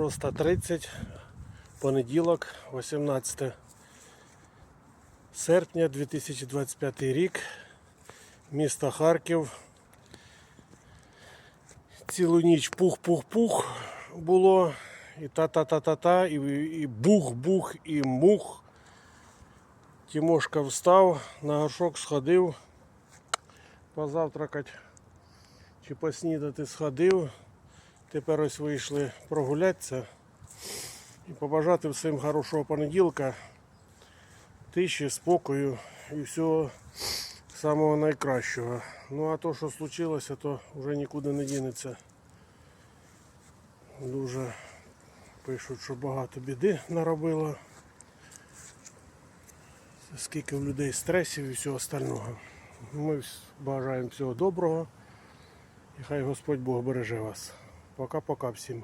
6.30, понеділок, 18 серпня 2025 рік, місто Харків. Цілу ніч пух-пух-пух було, і та-та-та-та-та, і, і бух-бух, і мух. Тимошка встав, на горшок сходив, позавтракати чи поснідати сходив. Тепер ось вийшли прогулятися і побажати всім хорошого понеділка, тиші, спокою і всього самого найкращого. Ну а то, що случилося, то вже нікуди не дінеться. Дуже пишуть, що багато біди наробило. Скільки в людей стресів і всього остального. Ми бажаємо всього доброго. І хай Господь Бог береже вас. Пока-пока всім.